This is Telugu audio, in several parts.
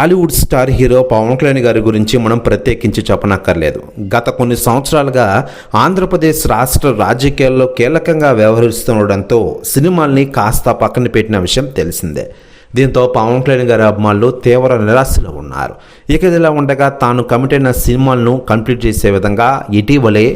Tollywood star hero Pavan Kalyan గారి గురించి మనం ప్రత్యేకించి చెప్పనక్కర్లేదు. గత కొన్ని సంవత్సరాలుగా ఆంధ్రప్రదేశ్ రాష్ట్ర రాజకీయాల్లో కీలకంగా వ్యవహరిస్తుండడంతో సినిమాల్ని కాస్త పక్కన పెట్టిన విషయం తెలిసిందే. దీంతో పవన్ కళ్యాణ్ గారి అభిమానులు తీవ్ర నిరాశలో ఉన్నారు. ఇక ఇదిలా ఉండగా తాను కమిట్ అయిన సినిమాలను కంప్లీట్ చేసే విధంగా ఇటీవలే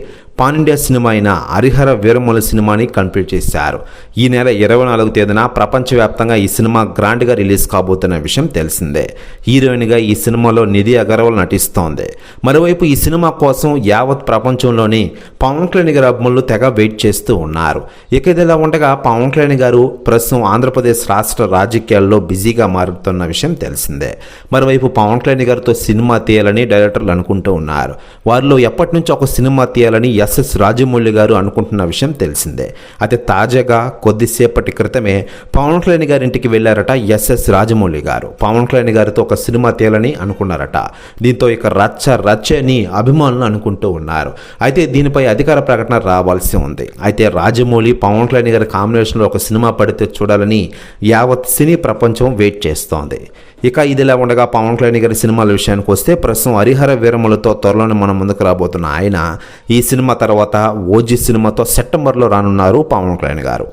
పాన్ ఇండియా సినిమా అయిన హరిహర వీరమల సినిమాని కంప్లీట్ చేశారు. ఈ నెల ఇరవై నాలుగు తేదీన ప్రపంచవ్యాప్తంగా ఈ సినిమా గ్రాండ్గా రిలీజ్ కాబోతున్న విషయం తెలిసిందే. హీరోయిన్గా ఈ సినిమాలో నిధి అగర్వాల్ నటిస్తోంది. మరోవైపు ఈ సినిమా కోసం యావత్ ప్రపంచంలోని పవన్ కళ్యాణ్ గారి అభిమానులు తెగ వెయిట్ చేస్తూ ఉన్నారు. ఇక ఇదిలా ఉండగా పవన్ కళ్యాణ్ గారు ప్రస్తుతం ఆంధ్రప్రదేశ్ రాష్ట్ర రాజకీయాల్లో బిజీగా మారుతున్న విషయం తెలిసిందే. మరోవైపు పవన్ కళ్యాణ్ గారితో సినిమా తీయాలని డైరెక్టర్లు అనుకుంటూ ఉన్నారు. వారిలో ఎప్పటి నుంచి ఒక సినిమా తీయాలని ఎస్ఎస్ రాజమౌళి గారు అనుకుంటున్న విషయం తెలిసిందే. అయితే తాజాగా కొద్దిసేపటి క్రితమే పవన్ కళ్యాణ్ గారి ఇంటికి వెళ్ళారట ఎస్ఎస్ రాజమౌళి గారు. పవన్ కళ్యాణ్ గారితో ఒక సినిమా తీయాలని అనుకున్నారట. దీంతో ఇక రచ్చ రచ్చ అని అభిమానులు అనుకుంటూ ఉన్నారు. అయితే దీనిపై అధికార ప్రకటన రావాల్సి ఉంది. అయితే రాజమౌళి పవన్ కళ్యాణ్ గారి కాంబినేషన్లో ఒక సినిమా పడితే చూడాలని యావత్ సినీ ప్రపంచం వెయిట్ చేస్తోంది. ఇక ఇదిలా ఉండగా పవన్ కళ్యాణ్ గారి సినిమాల విషయానికి వస్తే ప్రస్తుతం హరిహర వీరములతో త్వరలోనే మనం ముందుకు రాబోతున్న ఆయన ఈ సినిమా తర్వాత ఓజీ సినిమాతో సెప్టెంబర్లో రానున్నారు పవన్ కళ్యాణ్ గారు.